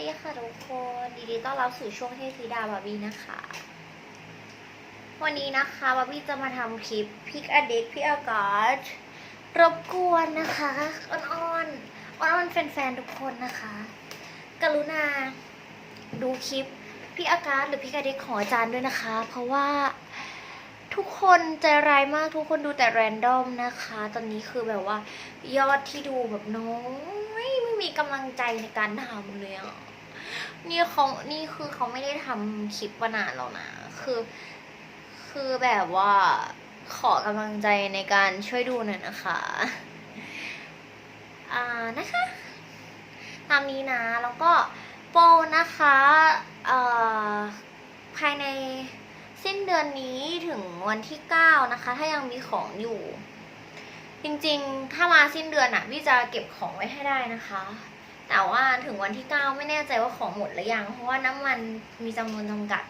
ดีค่ะทุกคนยิดีต้อนรับสู่ช่วงเทพธิดาบาร์บี้นะคะ วันนี้นะคะบาร์บี้จะมาทำคลิปพิกอเด็กพิกอากาศรบกวนนะคะอ่อนๆอ่อนๆแฟนๆทุกคนนะคะ กรุณาดูคลิปพิกอากาศหรือพิกอเด็กขออาจารย์ด้วยนะคะ เพราะว่าทุกคนใจร้ายมากทุกคนดูแต่แรนดอมนะคะ ตอนนี้คือแบบว่ายอดที่ดูแบบน้อยไม่มีกำลังใจในการทำเลยอะ นี่เขานี่คือเขาไม่ได้ทำคลิปมานานแล้วนะ คือ คือแบบว่าขอกำลังใจในการช่วยดูหน่อยนะคะ อ่านะคะ ตามนี้นะ แล้วก็โปรนะคะเอ่อภายในสิ้นเดือนนี้ถึงวันที่ 9 นะคะ ถ้ายังมีของอยู่ จริงๆ ถ้ามาสิ้นเดือนอะพี่จะเก็บของไว้ให้ได้นะคะ แต่ว่าถึงวันที่9ไม่แน่ใจว่าของหมดหรือยัง เพราะว่าน้ำมันมีจำนวนจำกัด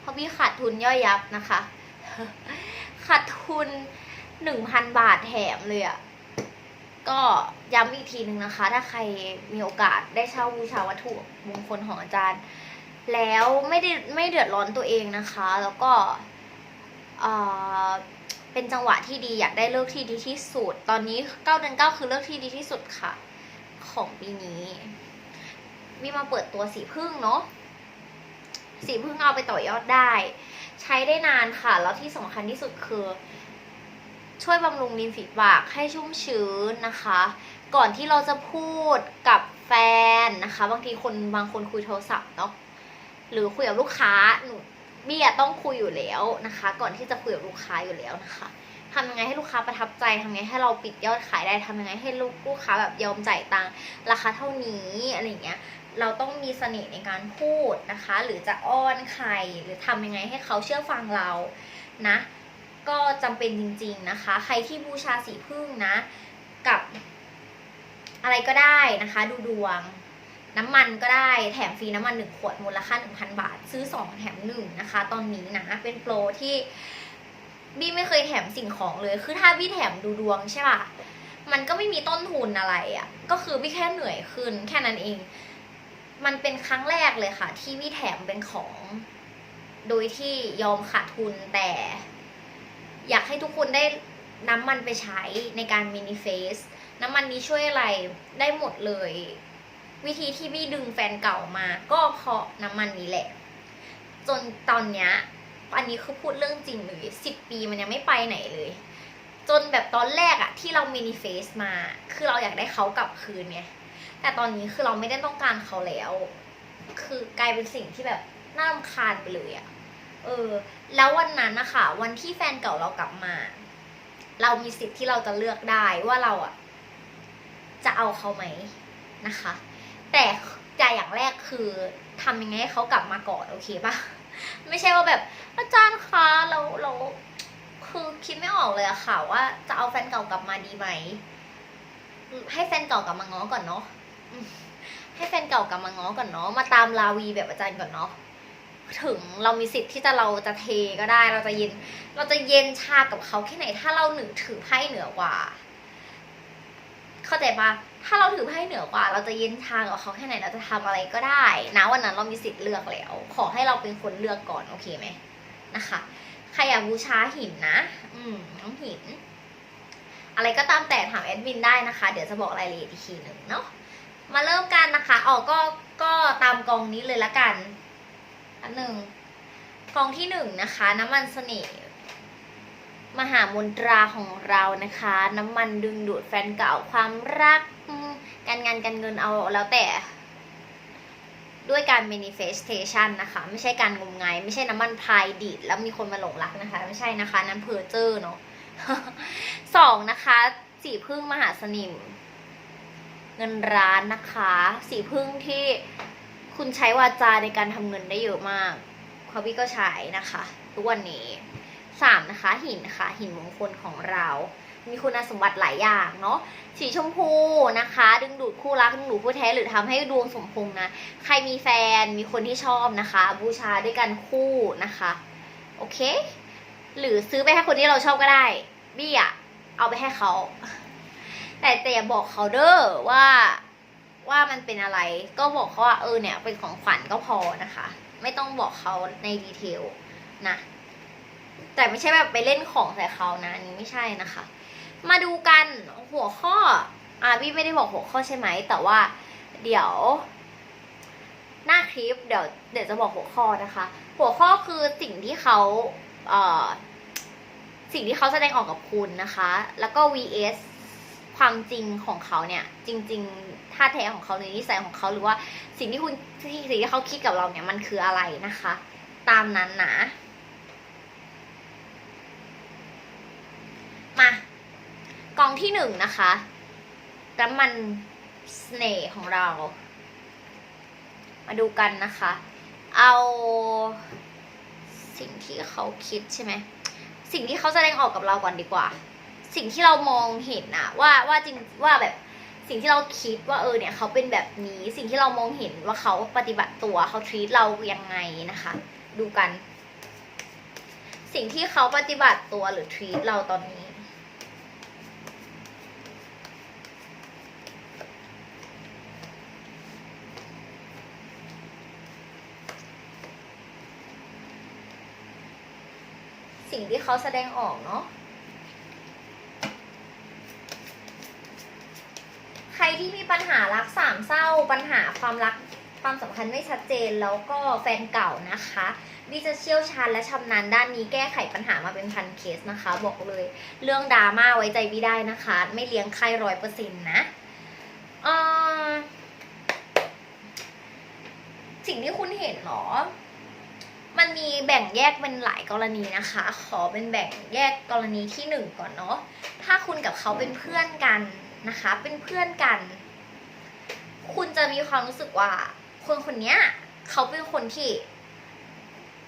เพราะพี่ขาดทุนย่อยยับนะคะ ขาดทุน1,000บาทแถมเลยอะก็ย้ำอีกทีหนึ่งนะคะ ถ้าใครมีโอกาสได้เช่าบูชาวัตถุมงคลของอาจารย์ แล้วไม่ได้ไม่เดือดร้อนตัวเองนะคะ แล้วก็เป็นจังหวะที่ดีอยากได้เลิกที่ดีที่สุด ตอนนี้9เดือน9คือเลิกที่ดีที่สุดค่ะ ของปีนี้มีมาเปิดตัวสีพึ่งเนาะสีพึ่งเอาไปต่อยอดได้ ใช้ได้นานค่ะ แล้วที่สำคัญที่สุดคือ ช่วยบำรุงริมฝีปากให้ชุ่มชื้นนะคะ ก่อนที่เราจะพูดกับแฟนนะคะ บางทีคนบางคนคุยโทรศัพท์เนาะหรือคุยกับลูกค้าหนูบี้อะต้องคุยอยู่แล้วนะคะ ก่อนที่จะคุยกับลูกค้าอยู่แล้วนะคะ ทำยังไงให้ลูกค้าประทับใจทำยังไงให้เราปิดยอดขายได้ทำยังไงให้ลูกลูกค้าแบบยอมจ่ายตังค์ราคาเท่านี้อะไรอย่างเงี้ยเราต้องมีเสน่ห์ในการพูดนะคะ หรือจะอ้อนใครหรือทำยังไงให้เขาเชื่อฟังเรานะ ก็จำเป็นจริง ๆนะคะ ใครที่บูชาสีพึ่งนะ กับอะไรก็ได้นะคะ ดูดวงน้ำมันก็ได้แถมฟรีน้ำมันหนึ่งขวดมูลค่า 1,000 บาท ซื้อ 2 แถม 1 นะคะ ตอนนี้นะ เป็นโปรที่ บี้ไม่เคยแถมสิ่งของเลย คือถ้าบี้แถมดูดวงใช่ป่ะ มันก็ไม่มีต้นทุนอะไรอะ่ะ ก็คือบี้แค่เหนื่อยขึ้นแค่นั้นเอง มันเป็นครั้งแรกเลยค่ะ ที่บี้แถมเป็นของ โดยที่ยอมขาดทุนแต่ อยากให้ทุกคนได้น้ำมันไปใช้ในการมินิเฟสน้ำมันนี้ช่วยอะไรได้หมดเลย วิธีที่บี้ดึงแฟนเก่ามา ก็เพราะน้ำมันนี้แหละ จนตอนเนี้ย อันนี้คือพูดเรื่องจริงเลยสิบปีมันยังไม่ไปไหนเลย จนแบบตอนแรกอะที่เรามินิเฟสมา คือเราอยากได้เขากลับคืนไงแต่ตอนนี้คือเราไม่ได้ต้องการเขาแล้ว คือกลายเป็นสิ่งที่แบบน่ารำคาญไปเลยอะเออ แล้ววันนั้นนะคะวันที่แฟนเก่าเรากลับมา เรามีสิทธิ์ที่เราจะเลือกได้ว่าเราอะจะเอาเขาไหมนะคะ แต่ใจอย่างแรกคือทำยังไงให้เขากลับมาก่อนโอเคปะ ไม่ใช่ว่าแบบอาจารย์คะเราเราคือคิดไม่ออกเลยอะค่ะว่าจะเอาแฟนเก่ากลับมาดีไหม ให้แฟนเก่ากลับมาง้อก่อนเนาะให้แฟนเก่ากลับมาง้อก่อนเนาะมาตามลาวีแบบอาจารย์ก่อนเนาะถึงเรามีสิทธิ์ที่จะเราจะเทก็ได้ เราจะเย็น เราจะเย็นชากับเขาแค่ไหน ถ้าเราหนึ่งถือไพ่เหนือกว่า เข้าใจปะ ถ้าเราถือไพ่เหนือกว่า เราจะเย็นชากับเขาแค่ไหนเราจะทำอะไรก็ได้นะวันนั้นเรามีสิทธิ์เลือกแล้ว ขอให้เราเป็นคนเลือกก่อนโอเคไหมนะคะใครอยากบูชาหินนะ อืมน้องหิน อะไรก็ตามแต่ถามแอดมินได้นะคะ เดี๋ยวจะบอกรายละเอียดอีกทีหนึ่งเนาะมาเริ่มกันนะคะอ๋อกก็ก็ตามกองนี้เลยละกัน อันหนึ่งกองที่หนึ่งนะคะ น้ำมันเสน่ห์ มหามนตราของเรานะคะ น้ำมันดึงดูดแฟนเก่าความรัก การงานการเงินเอาแล้วแต่ ด้วยการ manifestation นะคะ ไม่ใช่การงมงาย ไม่ใช่น้ำมันพายดีดแล้วมีคนมาหลงรักนะคะ ไม่ใช่นะคะ นั้นเพอเจอร์เนาะสองนะคะสีพึ่งมหาสนิม เงินร้านนะคะ สีพึ่งที่คุณใช้วาจาในการทำเงินได้เยอะมากเพราะพี่ก็ใช้นะคะ ทุกวันนี้ สามนะคะหินค่ะหินมงคลของเรา มีคุณสมบัติหลายอย่างเนาะสีชมพูนะคะ ดึงดูดคู่รักดึงดูดคู่แท้หรือทำให้ดวงสมพงษ์นะ ใครมีแฟนมีคนที่ชอบนะคะ บูชาด้วยกันคู่นะคะโอเค หรือซื้อไปให้คนที่เราชอบก็ได้บี้อะเอาไปให้เขาแต่แต่อย่าบอกเขาเด้อว่าว่ามันเป็นอะไรก็บอกเขาว่าเออเนี่ยเป็นของขวัญก็พอนะคะ ไม่ต้องบอกเขาในดีเทลนะ แต่ไม่ใช่แบบไปเล่นของใส่เขานะอันนี้ไม่ใช่นะคะ มาดูกันหัวข้ออ่าพี่ไม่ได้บอกหัวข้อใช่ไหม แต่ว่าเดี๋ยว หน้าคลิปเดี๋ยวเดี๋ยวจะบอกหัวข้อนะคะ หัวข้อคือสิ่งที่เขาเอ่อสิ่งที่เขาแสดงออกกับคุณนะคะ แล้วก็ vs ความจริงของเขาเนี่ย จริง ๆ ท่าแท้ของเขาหรือนิสัยของเขาหรือว่าสิ่งที่คุณสิ่งที่เขาคิดกับเราเนี่ยมันคืออะไรนะคะ ตามนั้นนะ มากอง ที่หนึ่งนะคะน้ำมันเน่ของเรา มาดูกันนะคะ เอาสิ่งที่เขาคิดใช่ไหม สิ่งที่เขาแสดงออกกับเราก่อนดีกว่า สิ่งที่เรามองเห็นอะว่าว่าจริงว่าแบบสิ่งที่เราคิดว่าเออเนี่ยเขาเป็นแบบนี้สิ่งที่เรามองเห็นว่าเขาปฏิบัติตัวเขาทีตเรายังไงนะคะ ดูกัน สิ่งที่เขาปฏิบัติตัวหรือทีตเราตอนนี้ สิ่งที่เขาแสดงออกเนาะใครที่มีปัญหารักสามเศร้า ปัญหาความรักความสัมพันธ์ไม่ชัดเจนแล้วก็แฟนเก่านะคะบีจะเชี่ยวชาญและชำนาญด้านนี้แก้ไขปัญหามาเป็นพันเคสนะคะ บอกเลยเรื่องดราม่าไว้ใจบีได้นะคะ ไม่เลี้ยงใครร้อยเปอร์เซ็นต์นะสิ่งที่คุณเห็นเหรอ มันมีแบ่งแยกเป็นหลายกรณีนะคะ ขอเป็นแบ่งแยกกรณีที่หนึ่งก่อนเนาะถ้าคุณกับเขาเป็นเพื่อนกันนะคะ เป็นเพื่อนกัน คุณจะมีความรู้สึกว่า คนคนนี้เขาเป็นคนที่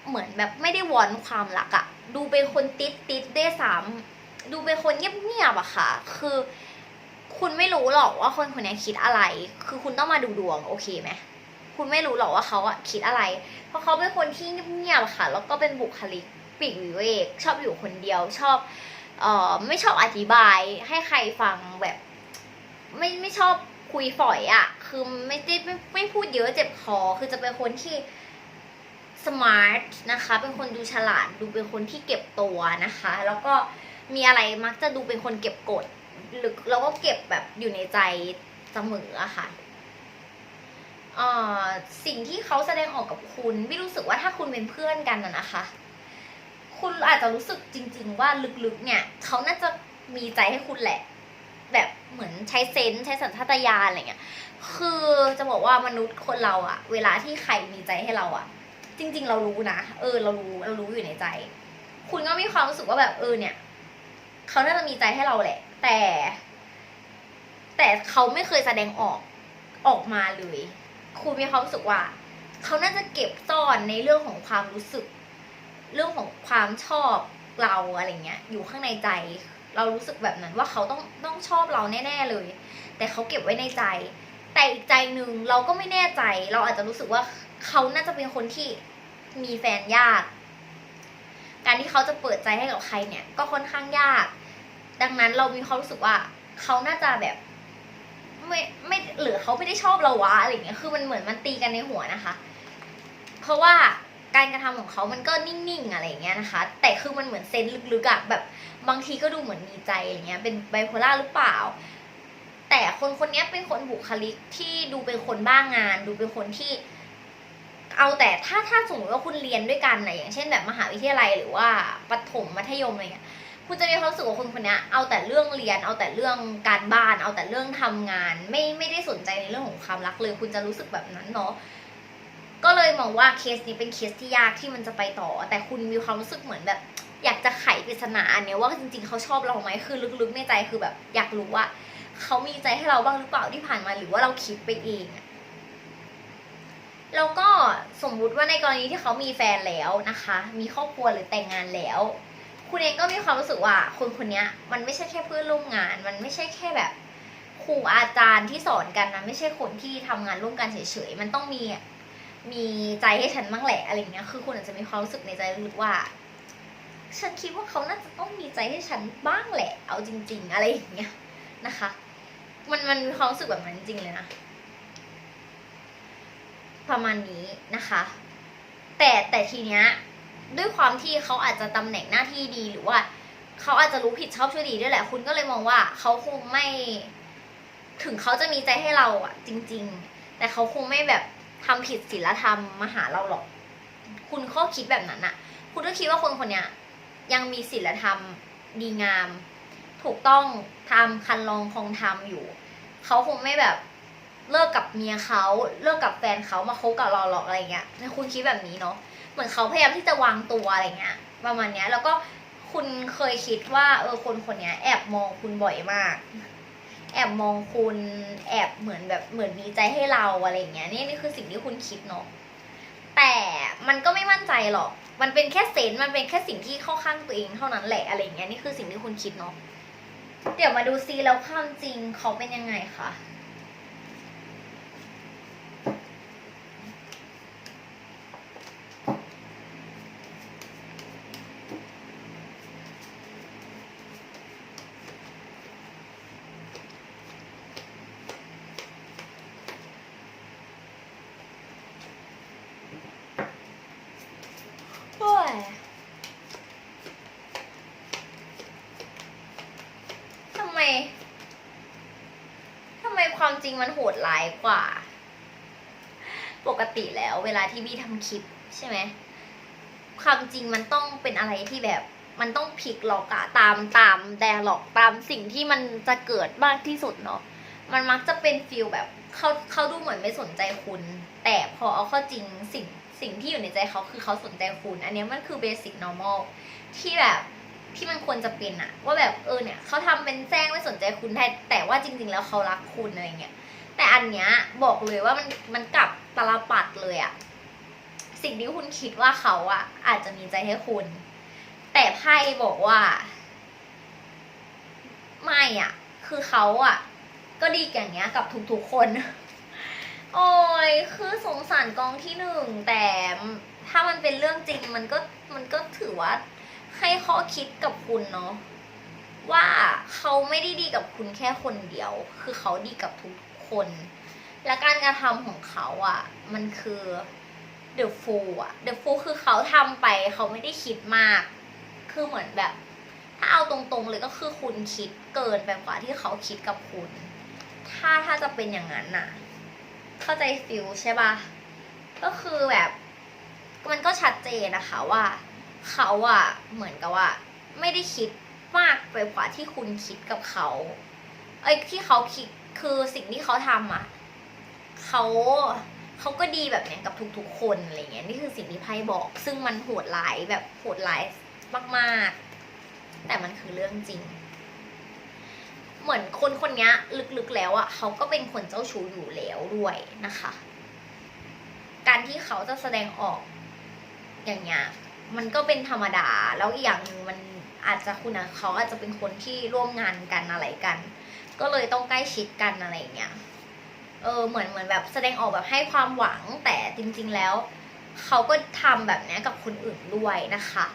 เหมือนแบบไม่ได้วอนความรักอะดูเป็นคนติดติดได้สามดูเป็นคนเงียบๆอะค่ะ คือ คุณไม่รู้หรอกว่าคนคนนี้คิดอะไร คือคุณต้องมาดูดวงโอเคไหม คุณไม่รู้หรอกว่าเขาอะคิดอะไร เพราะเขาเป็นคนที่เงียบๆค่ะ แล้วก็เป็นบุคลิกปีกวิเวกชอบอยู่คนเดียวชอบเอ่อไม่ชอบอธิบายให้ใครฟังแบบ ไม่ไม่ชอบคุยฝอยอะคือไม่ได้ไม่ไม่พูดเยอะเจ็บคอคือจะเป็นคนที่สมาร์ทนะคะ เป็นคนดูฉลาด ดูเป็นคนที่เก็บตัวนะคะ แล้วก็มีอะไรมักจะดูเป็นคนเก็บกดหรือแล้วก็เก็บแบบอยู่ในใจเสมออะค่ะเอ่อ สิ่งที่เขาแสดงออกกับคุณไม่รู้สึกว่าถ้าคุณเป็นเพื่อนกันนะนะคะ คุณอาจจะรู้สึกจริง ๆ ว่าลึกๆ เนี่ยเขาน่าจะมีใจให้คุณแหละ แบบเหมือนใช้เซนส์ใช้สัญชาตญาณอะไรเงี้ยคือจะบอกว่ามนุษย์คนเราอะเวลาที่ใครมีใจให้เราอะจริง ๆ เรารู้นะเออ เรารู้เรารู้อยู่ในใจ คุณก็มีความรู้สึกว่าแบบเออเนี่ยเขาน่าจะมีใจให้เราแหละ แต่ แต่เขาไม่เคยแสดงออกออกมาเลย คุณมีความรู้สึกว่า เขาน่าจะเก็บซ่อนในเรื่องของความรู้สึก เรื่องของความชอบเราอะไรเงี้ย อยู่ข้างในใจ เรารู้สึกแบบนั้นว่าเขาต้องต้องชอบเราแน่ ๆเลย แต่เขาเก็บไว้ในใจ แต่อีกใจหนึ่งเราก็ไม่แน่ใจ เราอาจจะรู้สึกว่าเขาน่าจะเป็นคนที่มีแฟนยาก การที่เขาจะเปิดใจให้กับใครเนี่ย ก็ค่อนข้างยาก ดังนั้นเรามีความรู้สึกว่าเขาน่าจะแบบ ไม่ไม่หรือเขาไม่ได้ชอบเราวะอะไรเงี้ยคือมันเหมือนมันตีกันในหัวนะคะ เพราะว่าการกระทำของเขามันก็นิ่งๆอะไรเงี้ยนะคะ แต่คือมันเหมือนเซนลึกๆอะแบบบางทีก็ดูเหมือนมีใจอะไรเงี้ย เป็นไบโพล่าหรือเปล่า แต่คนคนนี้เป็นคนบุคลิกที่ดูเป็นคนบ้างงาน ดูเป็นคนที่ เอาแต่ถ้าถ้าสมมติว่าคุณเรียนด้วยกันนะอย่างเช่นแบบมหาวิทยาลัยหรือว่าประถมมัธยมอะไรเงี้ย คุณจะมีความรู้สึกว่าคนคนนี้เอาแต่เรื่องเรียน เอาแต่เรื่องการบ้าน เอาแต่เรื่องทำงาน ไม่ไม่ได้สนใจในเรื่องของความรักเลย คุณจะรู้สึกแบบนั้นเนาะก็เลยมองว่าเคสนี้เป็นเคสที่ยากที่มันจะไปต่อ แต่คุณมีความรู้สึกเหมือนแบบ อยากจะไขปริศนาอันนี้ว่าจริงๆเขาชอบเราไหมคือลึกๆในใจคือแบบ อยากรู้ว่าเขามีใจให้เราบ้างหรือเปล่าที่ผ่านมาหรือว่าเราคิดไปเองแล้วก็สมมุติว่าในกรณีที่เขามีแฟนแล้วนะคะ มีครอบครัวหรือแต่งงานแล้ว คุณเองก็มีความรู้สึกว่าคนคนนี้มันไม่ใช่แค่เพื่อนร่วมงาน มันไม่ใช่แค่แบบครูอาจารย์ที่สอนกันนะไม่ใช่คนที่ทำงานร่วมกันเฉยๆ มันต้องมีมีใจให้ฉันบ้างแหละอะไรเงี้ย คือคุณอาจจะมีความรู้สึกในใจลึกๆว่า ฉันคิดว่าเขาน่าจะต้องมีใจให้ฉันบ้างแหละ เอาจริง ๆ อะไรอย่างเงี้ยนะคะ มันมันมีความรู้สึกแบบนั้นจริงเลยนะ ประมาณนี้นะคะ แต่แต่ทีเนี้ย ด้วยความที่เขาอาจจะตำแหน่งหน้าที่ดีหรือว่าเขาอาจจะรู้ผิดชอบชั่วดีด้วยแหละ คุณก็เลยมองว่าเขาคงไม่ ถึงเขาจะมีใจให้เราอะจริง ๆ แต่เขาคงไม่แบบทำผิดศีลธรรมมาหาเราหรอก คุณข้อคิดแบบนั้นอะคุณก็คิดว่าคนคนเนี้ยยังมีศีลธรรมดีงาม ถูกต้องทำคันลองคองทำอยู่ เขาคงไม่แบบเลิกกับเมียเขาเลิกกับแฟนเขามาคบกับเราหรอกอะไรเงี้ยคุณคิดแบบนี้เนาะ เหมือนเขาพยายามที่จะวางตัวอะไรเงี้ยประมาณเนี้ย แล้วก็คุณเคยคิดว่า เออคนคนเนี้ยแอบมองคุณบ่อยมาก แอบมองคุณแอบเหมือนแบบเหมือนมีใจให้เราอะไรเงี้ยนี่นี่คือสิ่งที่คุณคิดเนาะแต่มันก็ไม่มั่นใจหรอก มันเป็นแค่เซนส์มันเป็นแค่สิ่งที่เข้าข้างตัวเองเท่านั้นแหละอะไรเงี้ยนี่คือสิ่งที่คุณคิดเนาะเดี๋ยวมาดูซีแล้วความจริงเขาเป็นยังไงคะ โอ้ยทำไม ทำไมความจ ร้ายกว่า ปกติแล้วเวลาที่บี้ทำคลิปใช่ไหมความจริงมันต้องเป็นอะไรที่แบบมันต้องพลิกหลอกอะตามตามแดร์หลอกตามสิ่งที่มันจะเกิดมากที่สุดเนาะมันมักจะเป็นฟิลแบบเขาเขาดูเหมือนไม่สนใจคุณ แต่พอเอาเข้าจริงสิ่งสิ่งที่อยู่ในใจเขาคือเขาสนใจคุณ อันนี้มันคือเบสิก normal ที่แบบที่มันควรจะเป็นอะว่าแบบเออเนี่ยเขาทำเป็นแซงไม่สนใจคุณแต่แต่ว่าจริง ๆ แล้วเขารักคุณอะไรเงี้ย แต่อันเนี้ยบอกเลยว่ามันมันกลับตลปัดเลยอะสิ่งที่คุณคิดว่าเขาอะอาจจะมีใจให้คุณ แต่ไพ่บอกว่า ไม่อะคือเขาอะก็ดีอย่างเงี้ยกับทุกๆคน โอ้ยคือสงสารกองที่หนึ่งแต่ถ้ามันเป็นเรื่องจริงมันก็มันก็ถือว่าให้ข้อคิดกับคุณเนาะว่าเขาไม่ได้ดีกับคุณแค่คนเดียว คือเขาดีกับทุก คน และการกระทำของเขาอะ่ะ มันคือ the fool อะ the fool คือเขาทำไปเขาไม่ได้คิดมาก คือเหมือนแบบ ถ้าเอาตรงๆเลยก็คือคุณคิดเกินไปกว่าที่เขาคิดกับคุณ ถ้าถ้าจะเป็นอย่างนั้นน่ะ เข้าใจฟิลใช่ปะก็คือแบบมันก็ชัดเจนนะคะว่า เขาอะเหมือนกับว่า ไม่ได้คิดมากไปกว่าที่คุณคิดกับเขาไอ้ยที่เขาคิด คือสิ่งที่เขาทำอะเขาเขาก็ดีแบบเนี้ยกับทุกๆคนอะไรเงี้ยนี่คือสิ่งที่ไพ่บอก ซึ่งมันโหดร้ายแบบโหดร้ายมากๆ แต่มันคือเรื่องจริง เหมือนคนคนนี้ลึกๆแล้วอะเขาก็เป็นคนเจ้าชู้อยู่แล้วด้วยนะคะ การที่เขาจะแสดงออกอย่างเงี้ยมันก็เป็นธรรมดาแล้วอีกอย่างหนึ่งมันอาจจะคุณนะเขาอาจจะเป็นคนที่ร่วมงานกันอะไรกัน ก็เลยต้องใกล้ชิดกันอะไรเงี้ยเออเหมือนเหมือนแบบแสดงออกแบบให้ความหวังแต่จริง ๆ แล้ว เขาก็ทำแบบนี้กับคนอื่นด้วยนะคะ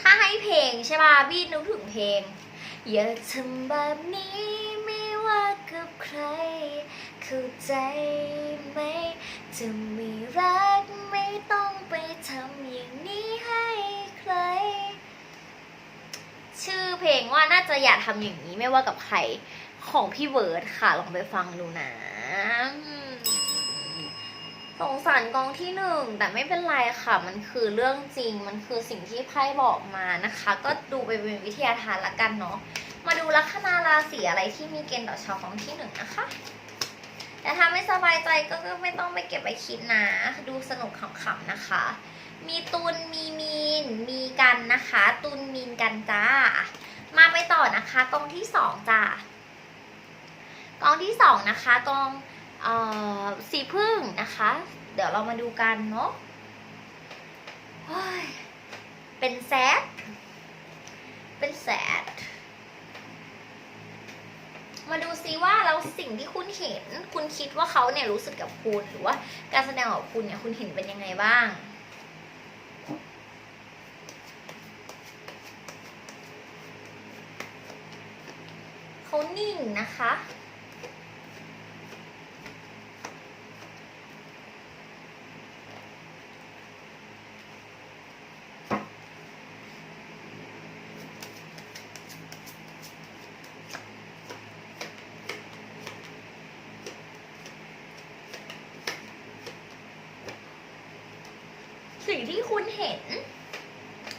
ถ้าให้เพลงใช่ป่ะบี้นึกถึงเพลงอย่าทำแบบนี้ไม่ว่ากับใคร เข้าใจไหมจะม่รักไม่ต้องไปทำอย่างนี้ให้ใคร ชื่อเพลงว่าน่าจะอย่าทำอย่างนี้ไม่ว่ากับใคร ของพี่เวิร์ดค่ะ ลองไปฟังดูนะสงสารกองที่หนึ่งแต่ไม่เป็นไรค่ะ มันคือเรื่องจริงมันคือสิ่งที่ไพ่บอกมานะคะ ก็ดูไปเป็นวิทยาทานละกันเนาะมาดูลัคนาราศีอะไรที่มีเกณฑ์ต่อชาวของที่หนึ่งนะคะ แต่ถ้าไม่สบายใจก็ไม่ต้องไปเก็บไปคิดนะ ดูสนุกขำๆนะคะ มีตุลมีมีน มีกันนะคะ ตุลมีนกันจ้า มาไปต่อนะคะกองที่สองจ้า กองที่สองนะคะกองออสีพึ่งนะคะ เดี๋ยวเรามาดูกันเนาะเป็นแซดเป็นแซดมาดูซิว่าแล้วสิ่งที่คุณเห็น คุณคิดว่าเขาเนี่ยรู้สึกกับคุณหรือว่าการแสดงของคุณเนี่ยคุณเห็นเป็นยังไงบ้างเขานิ่งนะคะ น คุณเห็น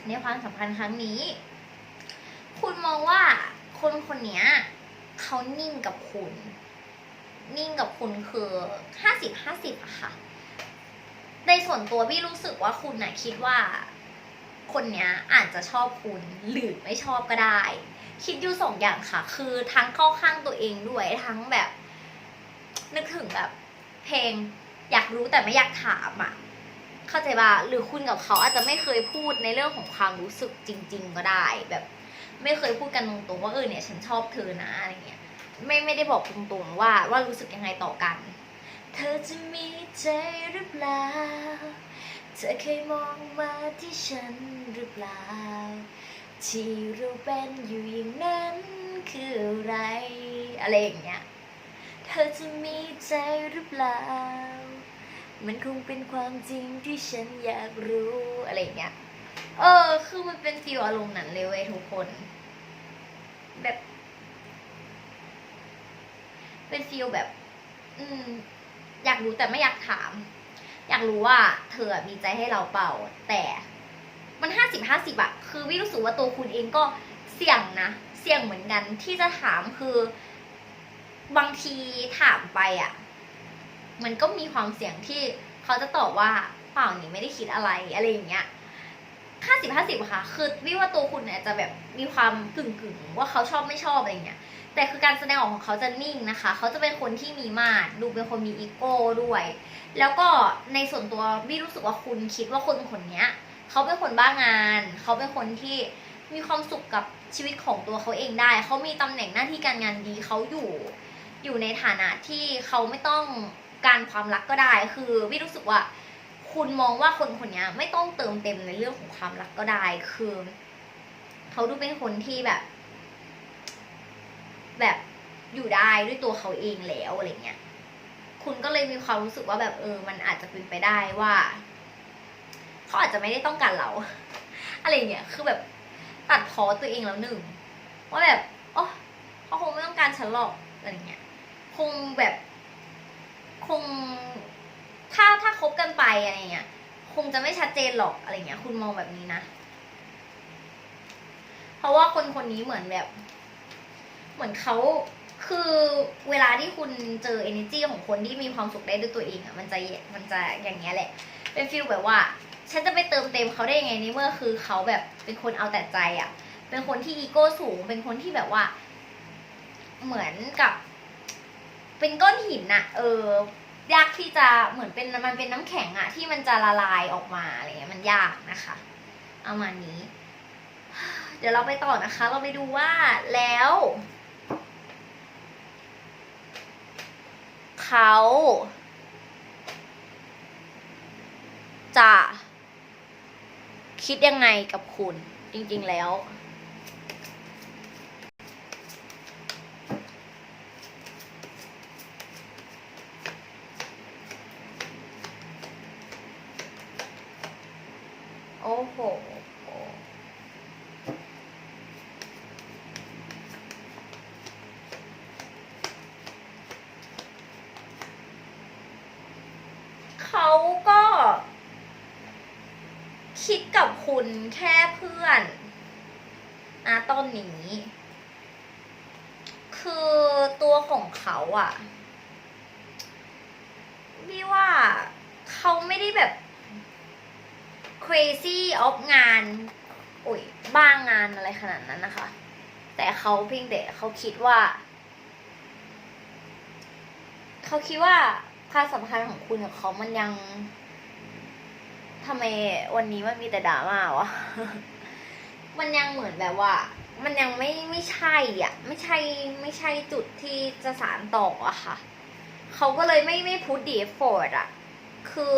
ในความสัม พันธ์ครั้งนี้ คุณมองว่าคนคนนี้เขานิ่งกับคุณ นิ่งกับคุณคือห้าสิบห้าสิบอะค่ะ ในส่วนตัวพี่รู้สึกว่าคุณน่ะคิดว่า คนนี้อาจจะชอบคุณหรือไม่ชอบก็ได้ คิดอยู่สองอย่างค่ะ คือทั้งเข้าข้างตัวเองด้วยทั้งแบบ นึกถึงแบบเพลงอยากรู้แต่ไม่อยากถามอะ เข้าใจป่ะหรือคุณกับเขาอาจจะไม่เคยพูดในเรื่องของความรู้สึกจริง ๆ ก็ได้ แบบ ไม่เคยพูดกันตรงๆว่าเออเนี่ยฉันชอบเธอนะอะไรเงี้ยไม่ไม่ได้บอกตรงๆว่าว่ารู้สึกยังไงต่อกัน เธอจะมีใจหรือเปล่า เธอเคยมองมาที่ฉันหรือเปล่า ที่เราเป็นอยู่อย่างนั้นคืออะไร อะไรอย่างเงี้ย เธอจะมีใจหรือเปล่า มันคงเป็นความจริงที่ฉันอยากรู้อะไรเงี้ย เออ คือมันเป็นฟีลอารมณ์นั้นเลยเว้ยทุกคน แบบ เป็นฟีลแบบ อืม อยากรู้แต่ไม่อยากถาม อยากรู้ว่า เธอมีใจให้เราเปล่า แต่มันห้าสิบห้าสิบอะคือวิรู้สึกว่าตัวคุณเองก็เสี่ยงนะ เสี่ยงเหมือนกันที่จะถามคือ บางทีถามไปอะ มันก็มีความเสี่ยงที่เขาจะตอบว่าเปล่านี่ไม่ได้คิดอะไรอะไรอย่างเงี้ยห้าสิบห้าสิบค่ะ คือวิว่าตัวคุณเนี่ยจะแบบมีความกึ่งกึ่งๆว่าเขาชอบไม่ชอบอะไรเงี้ย แต่คือการแสดงออกของเขาจะนิ่งนะคะ เขาจะเป็นคนที่มีมาดดูเป็นคนมีอีโก้ด้วย แล้วก็ในส่วนตัววี่รู้สึกว่าคุณคิดว่าคนคนเนี้ยเขาเป็นคนบ้างาน เขาเป็นคนที่มีความสุขกับชีวิตของตัวเขาเองได้ เขามีตำแหน่งหน้าที่การงานดี เขาอยู่อยู่ในฐานะที่เขาไม่ต้อง การความรักก็ได้ คือวี่รู้สึกว่า คุณมองว่าคนคนนี้ไม่ต้องเติมเต็มในเรื่องของความรักก็ได้ คือเขาดูเป็นคนที่แบบ แบบอยู่ได้ด้วยตัวเขาเองแล้วอะไรเงี้ย คุณก็เลยมีความรู้สึกว่าแบบเออ มันอาจจะเป็นไปได้ว่าเขาอาจจะไม่ได้ต้องการเรา อะไรเงี้ย คือแบบตัดพอตัวเองแล้วหนึ่งว่าแบบอ๋อเขาคงไม่ต้องการฉันหรอกอะไรเงี้ย คงแบบ คงถ้าถ้าคบกันไปอะไรเงี้ยคงจะไม่ชัดเจนหรอกอะไรเงี้ย คุณมองแบบนี้นะ เพราะว่าคนคนนี้เหมือนแบบ เหมือนเขาคือเวลาที่คุณเจอ energy ของคนที่มีความสุขได้ด้วยตัวเองอะมันจะมันจะอย่างเงี้ยแหละ เป็นฟีลแบบว่า ฉันจะไปเติมเต็มเขาได้ยังไงในเมื่อคือเขาแบบเป็นคนเอาแต่ใจอะเป็นคนที่อีโก้สูง เป็นคนที่แบบว่า เหมือนกับ เป็นก้อนหินอะเออยากที่จะเหมือนเป็นมันเป็นน้ำแข็งอะที่มันจะละลายออกมาอะไรเงี้ยมันยากนะคะเอามานี้ เดี๋ยวเราไปต่อนะคะ เราไปดูว่าแล้ว เขา จะ คิดยังไงกับคุณจริงๆแล้ว โหเขาก็ คิดกับคุณแค่เพื่อนนะตอนนี้ คือตัวของเขาอะพี่ว่าเขาไม่ได้แบบ crazy of งานโอ้ยบ้างงานอะไรขนาดนั้นนะคะ แต่เขาเพียงแต่เขาคิดว่าเขาคิดว่าความสัมพันธ์ของคุณกับเขามันยังทำไมวันนี้มันมีแต่ดราม่าวะ มันยังเหมือนแบบว่า มันยังไม่ไม่ใช่อะ ไม่ใช่ไม่ใช่จุดที่จะสารต่ออะค่ะ เขาก็เลยไม่ไม่พูดดีฟอร์ดอะคือ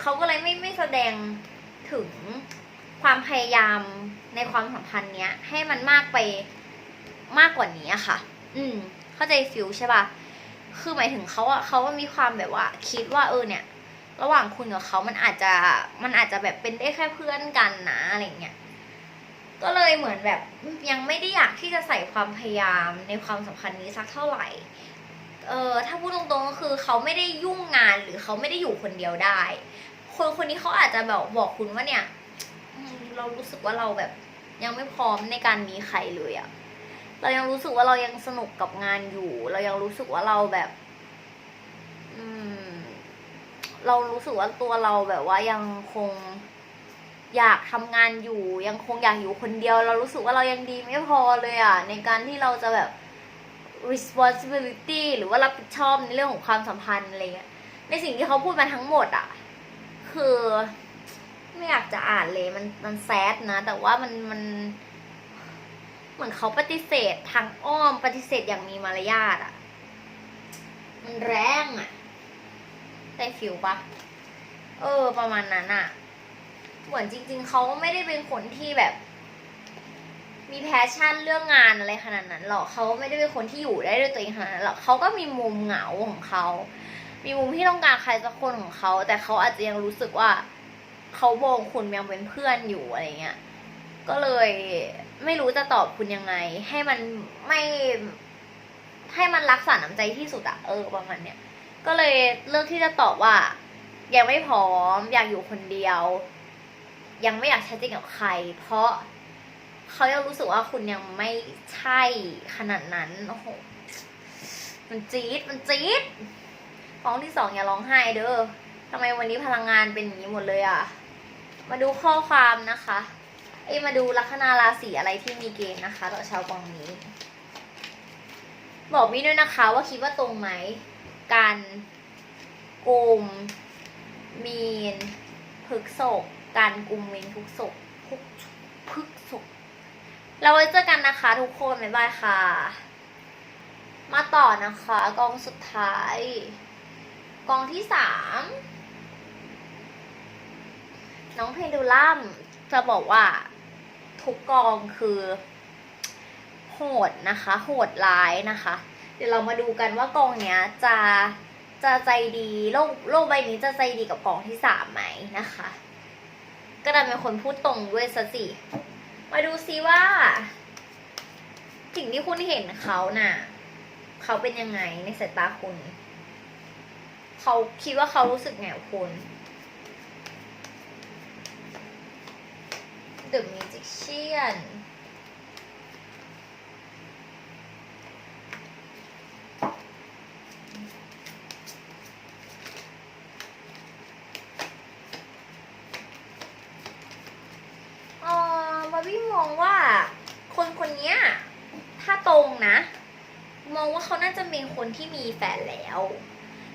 เขาก็เลยไม่ไม่แสดง ถึงความพยายามในความสัมพันธ์เนี้ย ให้มันมากไปมากกว่านี้อะค่ะ อืม เข้าใจฟิลใช่ปะคือหมายถึงเขาอะเขาว่ามีความแบบว่า คิดว่าเออเนี่ย ระหว่างคุณกับเขามันอาจจะมันอาจจะแบบเป็นได้แค่เพื่อนกันนะอะไรเงี้ย ก็เลยเหมือนแบบยังไม่ได้อยากที่จะใส่ความพยายามในความสัมพันธ์นี้สักเท่าไหร่ เออถ้าพูดตรงๆก็คือเขาไม่ได้ยุ่งงานหรือเขาไม่ได้อยู่คนเดียวได้ คนคนนี้เขาอาจจะแบบบอกคุณว่าเนี่ยเรารู้สึกว่าเราแบบยังไม่พร้อมในการมีใครเลยอะเรายังรู้สึกว่าเรายังสนุกกับงานอยู่ เรายังรู้สึกว่าเราแบบ อืม เรารู้สึกว่าตัวเราแบบว่ายังคงอยากทำงานอยู่ ยังคงอยากอยู่คนเดียว เรารู้สึกว่าเรายังดีไม่พอเลยอะในการที่เราจะแบบ responsibility หรือว่ารับผิดชอบในเรื่องของความสัมพันธ์อะไรเงี้ยในสิ่งที่เขาพูดมาทั้งหมดอะ คือ ไม่อยากจะอ่านเลยมันมันแซดนะ แต่ว่ามันมัน เหมือนเขาปฏิเสธทางอ้อมปฏิเสธอย่างมีมารยาทอะมันแรงอะได้ฟิลปะเออ ประมาณนั้นอะ เหมือนจริง ๆเขาไม่ได้เป็นคนที่แบบ มีแพชชั่นเรื่องงานอะไรขนาดนั้นหรอกเขาไม่ได้เป็นคนที่อยู่ได้ด้วยตัวเองขนาดนั้นหรอกเขาก็มีมุมเหงาของเขา มีมุมที่ต้องการใครสักคนของเขา แต่เขาอาจจะยังรู้สึกว่าเขามองคุณยังเป็นเพื่อนอยู่อะไรเงี้ย ก็เลยไม่รู้จะตอบคุณยังไง ให้มันไม่ให้มันรักษาน้ำใจที่สุดอะเออประมาณเนี้ยก็เลยเลือกที่จะตอบว่า ยังไม่พร้อม อยากอยู่คนเดียว ยังไม่อยากใช้จริงกับใคร เพราะเขายังรู้สึกว่าคุณยังไม่ใช่ขนาดนั้นโอ้โหมันจี๊ดมันจี๊ด ฟ้องที่สองอย่าร้องไห้เด้อทำไมวันนี้พลังงานเป็นอย่างนี้หมดเลยอะ มาดูข้อความนะคะ เอ้ยมาดูลัคนาราศีอะไรที่มีเกณฑ์นะคะ ต่อชาวกองนี้ บอกวิด้วยนะคะ ว่าคิดว่าตรงไหมการกลุ่มมีนพฤกษกการกลุ่มมีนพฤกษกพฤกพฤกษกเราไว้เจอกันนะคะ ทุกคนบ๊ายบายค่ะ มาต่อนะคะกองสุดท้าย กองที่สามน้องเพนดูลัมจะบอกว่า ทุกกองคือ โหดนะคะ โหดร้ายนะคะ เดี๋ยวเรามาดูกันว่ากองเนี้ยจะจะใจดีโลกโลกใบนี้จะใจดีกับกองที่สามไหมนะคะ ก็ดันเป็นคนพูดตรงด้วยซะสิมาดูซิว่า สิ่งที่คุณเห็นเขาน่ะ เขาเป็นยังไงในสายตาคุณ เขาคิดว่าเขารู้สึกไงกับคุณ The Magician เออบาร์บี้มองว่าคนคนนี้ถ้าตรงนะ มองว่าเขาน่าจะเป็นคนที่มีแฟนแล้ว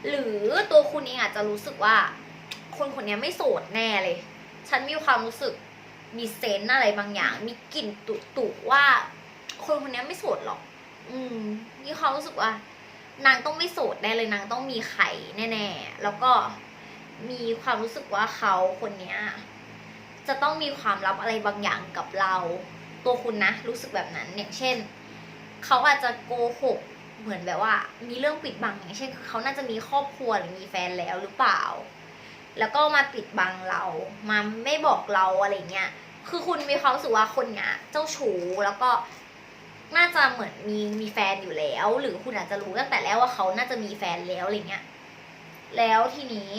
หรือตัวคุณเองอาจจะรู้สึกว่า คนคนนี้ไม่โสดแน่เลย ฉันมีความรู้สึกมีเซนอะไรบางอย่าง มีกลิ่นตุตุว่า คนคนนี้ไม่โสดหรอก อืม มีความรู้สึกว่า นางต้องไม่โสดแน่เลยนางต้องมีไข่แน่ๆแล้วก็มีความรู้สึกว่าเขาคนเนี้ย จะต้องมีความลับอะไรบางอย่างกับเรา ตัวคุณนะ รู้สึกแบบนั้นอย่างเช่น เขาอาจจะโกหก เหมือนแบบว่า มีเรื่องปิดบังอย่างเช่นเขาน่าจะมีครอบครัวหรือมีแฟนแล้วหรือเปล่า แล้วก็มาปิดบังเรามาไม่บอกเราอะไรเงี้ยคือคุณมีความรู้สึกว่าคนเนี้ยเจ้าชู้แล้วก็น่าจะเหมือนมีมีแฟนอยู่แล้ว หรือคุณอาจจะรู้ตั้งแต่แรกว่าเขาน่าจะมีแฟนแล้วอะไรเงี้ยแล้วทีนี้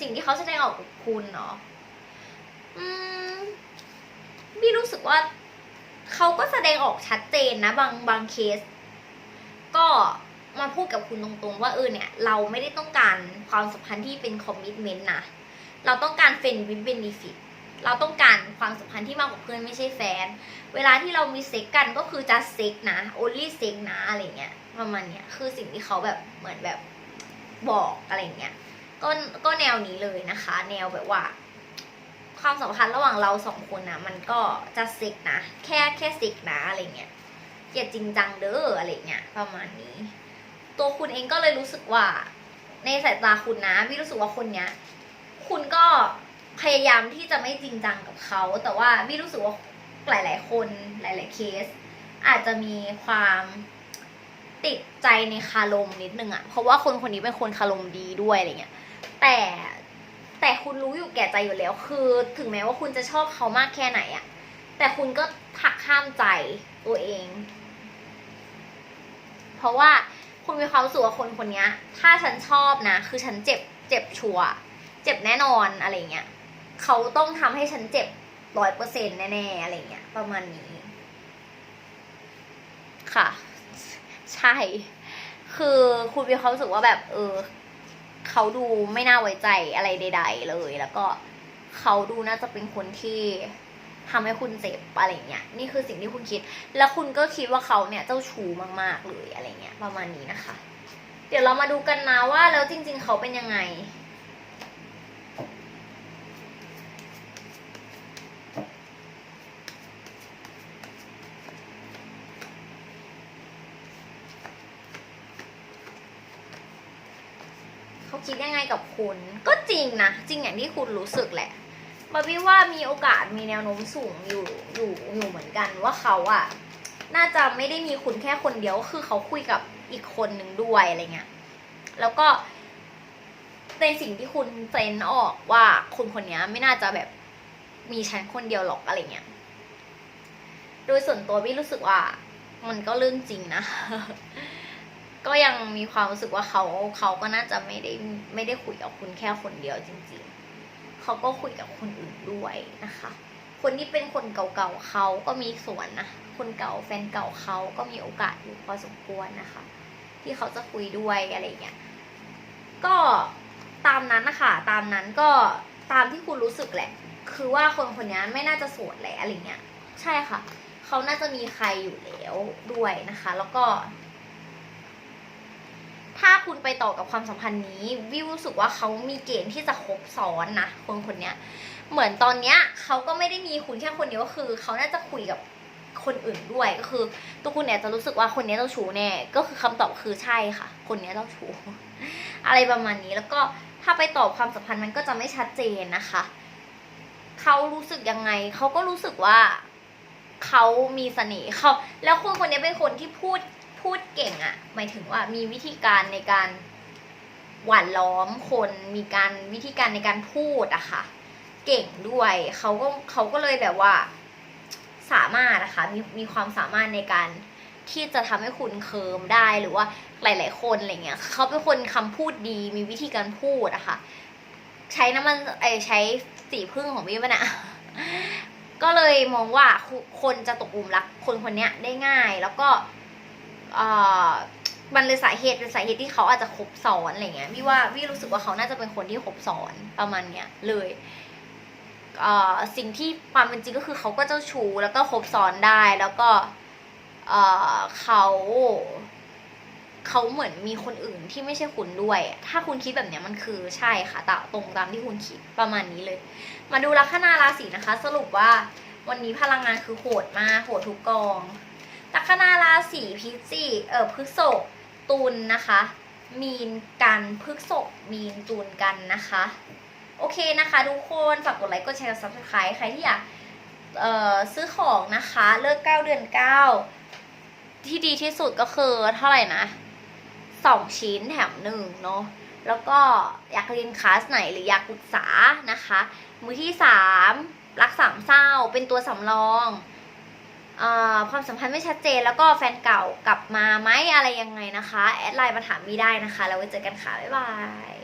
สิ่งที่เขาแสดงออกกับคุณเนาะอืมพี่รู้สึกว่าเขาก็แสดงออกชัดเจนนะ บางบางเคส ก็มาพูดกับคุณตรงๆ ว่าเออเนี่ย เราไม่ได้ต้องการความสัมพันธ์ที่เป็นคอมมิชเมนต์นะเราต้องการเฟนวิบเบนิฟิตเราต้องการความสัมพันธ์ที่มากกว่าเพื่อนไม่ใช่แฟน เวลาที่เรามีเซ็กกันก็คือจะเซ็กนะ only เซ็กนะอะไรเงี้ยประมาณเนี้ยคือสิ่งที่เขาแบบเหมือนแบบบอกอะไรเงี้ยก็ก็แนวนี้เลยนะคะ แนวแบบว่า ความสัมพันธ์ระหว่างเราสองคนนะมันก็จะเซ็กนะ แค่แค่เซ็กนะอะไรเงี้ย อย่าจริงจังเด้ออะไรเงี้ยประมาณนี้ ตัวคุณเองก็เลยรู้สึกว่า ในสายตาคุณนะพี่รู้สึกว่าคนเนี้ย คุณก็พยายามที่จะไม่จริงจังกับเขา แต่ว่าพี่รู้สึกว่าหลาย ๆ คนหลาย ๆ เคส อาจจะมีความติดใจในคารมนิดนึงอะเพราะว่าคนคนนี้เป็นคนคารมดีด้วยอะไรเงี้ยแต่แต่คุณรู้อยู่แก่ใจอยู่แล้ว คือถึงแม้ว่าคุณจะชอบเขามากแค่ไหนอะแต่คุณก็หักห้ามใจตัวเอง เพราะว่าคุณมีความรู้สึกว่าคนคนนี้ถ้าฉันชอบนะ คือฉันเจ็บเจ็บชัวเจ็บแน่นอนอะไรเงี้ยเขาต้องทำให้ฉันเจ็บร้อยเปอร์เซ็นต์แน่ๆอะไรเงี้ยประมาณนี้ ค่ะ ใช่ คือคุณมีความรู้สึกว่าแบบ เออเขาดูไม่น่าไว้ใจอะไรใด ๆ เลย แล้วก็เขาดูน่าจะเป็นคนที่ ทำให้คุณเจ็บอะไรเงี้ยนี่คือสิ่งที่คุณคิด แล้วคุณก็คิดว่าเขาเนี่ยเจ้าชู้มากๆเลยอะไรเงี้ยประมาณนี้นะคะ เดี๋ยวเรามาดูกันนะว่าแล้วจริง ๆ เขาเป็นยังไงเขาคิดยังไงกับคุณ ก็จริงนะ จริงอย่างที่คุณรู้สึกแหละ บาร์บี้ว่ามีโอกาสมีแนวโน้มสูงอยู่อยู่อยู่เหมือนกันว่าเขาอะน่าจะไม่ได้มีคุณแค่คนเดียวคือเขาคุยกับอีกคนหนึ่งด้วยอะไรเงี้ยแล้วก็ในสิ่งที่คุณเซนออกว่าคนคนนี้ไม่น่าจะแบบมีฉันคนเดียวหรอกอะไรเงี้ยโดยส่วนตัวพี่รู้สึกว่า มันก็เรื่องจริงนะ ก็ยังมีความรู้สึกว่าเขาเขาก็น่าจะไม่ได้ไม่ได้คุยกับคุณแค่คนเดียวจริง ๆ เขาก็คุยกับคนอื่นด้วยนะคะ คนที่เป็นคนเก่าๆเขาก็มีส่วนนะ คนเก่าแฟนเก่าเขาก็มีโอกาสอยู่พอสมควรนะคะ ที่เขาจะคุยด้วยอะไรเงี้ย ก็ตามนั้นนะคะตามนั้นก็ตามที่คุณรู้สึกแหละ คือว่าคนคนนี้ไม่น่าจะโสดแหละอะไรเงี้ย ใช่ค่ะ เขาน่าจะมีใครอยู่แล้วด้วยนะคะ แล้วก็ ถ้าคุณไปต่อกับความสัมพันธ์นี้ วิวรู้สึกว่าเขามีเกณฑ์ที่จะคบซ้อนนะคนคนเนี้ยเหมือนตอนเนี้ยเขาก็ไม่ได้มีคุณแค่คนเดียวก็คือเขาน่าจะคุยกับคนอื่นด้วยก็คือ ตัวคุณเนี่ยจะรู้สึกว่าคนนี้เจ้าชู้แน่ก็คือคำตอบคือใช่ค่ะ คนนี้เจ้าชู้อะไรประมาณนี้แล้วก็ถ้าไปตอบความสัมพันธ์มันก็จะไม่ชัดเจนนะคะเขารู้สึกยังไงเขาก็รู้สึกว่าเขามีเสน่ห์เขาแล้วคนคนนี้เป็นคนที่พูด พูดเก่งอะ่ะ หมายถึงว่ามีวิธีการในการหว่านล้อมคน มีการวิธีการในการพูดอะค่ะ เก่งด้วยเขาก็เขาก็เลยแบบว่าสามารถนะคะมีมีความสามารถในการที่จะทำให้คุณเคิมได้หรือว่าหลาย ๆ คนอะไรเงี้ยเขาเป็นคนคำพูดดี มีวิธีการพูดอะค่ะ ใช้น้ำมันไอใช้สีพึ่งของพี่ปะนะก็เลยมองว่าคนจะตกหลุมรักคนคนเนี้ยได้ง่าย แล้วก็ มันเลยสาเหตุเป็นสาเหตุที่เขาอาจจะคบซ้อนอะไรเงี้ยพี่ว่าพี่รู้สึกว่าเขาน่าจะเป็นคนที่คบซ้อนประมาณเนี้ยเลยสิ่งที่ความเป็นจริงก็คือเขาก็เจ้าชู้แล้วก็คบซ้อนได้แล้วก็เอ่อเขาเขาเหมือนมีคนอื่นที่ไม่ใช่คุณด้วย ถ้าคุณคิดแบบเนี้ยมันคือใช่ค่ะตาตรงตามที่คุณคิดประมาณนี้เลย มาดูลัคนาราศีนะคะ สรุปว่าวันนี้พลังงานคือโหดมากโหดทุกกอง ลัคนาราศีพิจิกเออพฤษภตุลนะคะ มีนกันพฤษภมีนตุลกันนะคะ โอเคนะคะ ทุกคนฝากกดไลค์กดแชร์ subscribe ใครที่อยากเอ่อซื้อของนะคะ เลิก9เดือน9ที่ดีที่สุดก็คือเท่าไหร่นะสองชิ้นแถมหนึ่งเนาะแล้วก็อยากเรียนคลาสไหนหรืออยากปรึกษานะคะ มือที่สามรักสามเศร้าเป็นตัวสำรอง ความสัมพันธ์ไม่ชัดเจน แล้วก็แฟนเก่ากลับมาไหมอะไรยังไงนะคะ แอดไลน์มาถามมีได้นะคะ แล้วไว้เจอกันค่ะ บ๊ายบาย